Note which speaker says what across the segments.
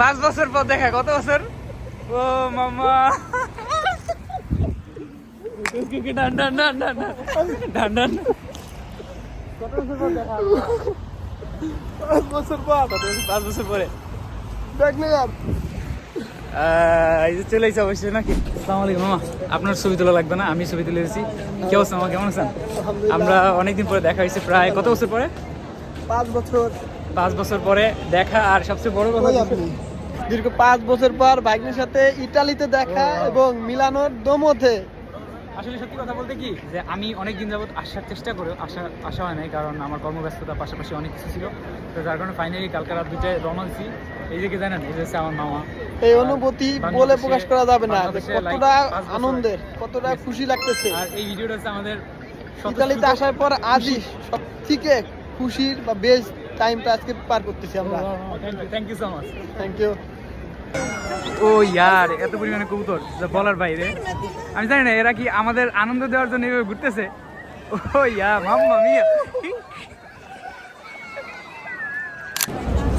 Speaker 1: পাঁচ বছর পর দেখা কত বছর? ও মামা। ডান ডান ডান ডান ডান ডান
Speaker 2: পাঁচ বছর পর।
Speaker 1: পাঁচ বছর পরে।
Speaker 2: দেখ না
Speaker 1: এই যে চলে এসে অবশ্যই নাকি? আসসালামু আলাইকুম মামা। আপনার ছবি তোলা লাগবে না? আমি ছবি তুলে এসেছি কি অবস্থা মামা? কেমন আছেন? আমরা অনেকদিন পরে দেখা হয়েছে প্রায় কত বছর পরে?
Speaker 2: পাঁচ বছর।
Speaker 1: পাঁচ বছর পরে দেখা আর সবচেয়ে বড় কথা
Speaker 2: দীর্ঘ পাঁচ বছর পর ভাগ্নের সাথে ইটালিতে দেখা এবং মিলানোর দমতে।
Speaker 1: আসলে সত্যি কথা বলতে কি যে আমি অনেক দিন যাবত আসার চেষ্টা করে আসা আসা হয় নাই কারণ আমার কর্মব্যস্ততার পাশাপাশি অনেক কিছু ছিল। তো যার কারণে ফাইনালি কালকে রাত দুটায় রওনা দিছি এই যে কি জানেন এই যে আমার মামা।
Speaker 2: এই অনুভূতি বলে প্রকাশ করা যাবে না কতটা আনন্দের কতটা খুশি লাগতেছে।
Speaker 1: আর এই ভিডিওটা হচ্ছে আমাদের
Speaker 2: ইতালিতে আসার পর আজই সব থেকে খুশির বা বেস্ট টাইমটা আজকে পার করতেছি আমরা।
Speaker 1: Thank you so much
Speaker 2: thank you
Speaker 1: ও ইয়ার এত পরিমাণে কবুতর যা বলার বাইরে। আমি জানি না এরা কি আমাদের আনন্দ দেওয়ার জন্য এভাবে ঘুরতেছে? ও ইয়া মাম্মা মিয়া।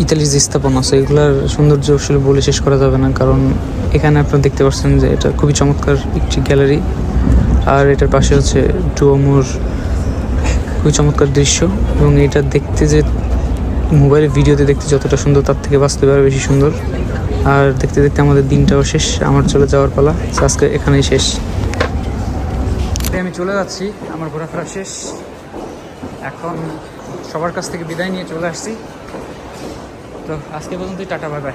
Speaker 3: ইতালির যে স্থাপনা আছে এগুলার সৌন্দর্য আসলে বলে শেষ করা যাবে না কারণ এখানে আপনারা দেখতে পাচ্ছেন যে এটা খুবই চমৎকার একটি গ্যালারি। আর এটার পাশে হচ্ছে ডুয়োমোর খুবই চমৎকার দৃশ্য। এবং এটা দেখতে যে মোবাইলে ভিডিওতে দেখতে যতটা সুন্দর, তার থেকে বাস্তবে আরও বেশি সুন্দর। আর দেখতে দেখতে আমাদের দিনটাও শেষ, আমার চলে যাওয়ার পালা। আজকে এখানেই শেষ।
Speaker 1: আমি চলে যাচ্ছি, আমার ঘোরাফেরা শেষ। এখন সবার কাছ থেকে বিদায় নিয়ে চলে আসছি। তো, আজকে পর্যন্তই, টাটা, বাই বাই।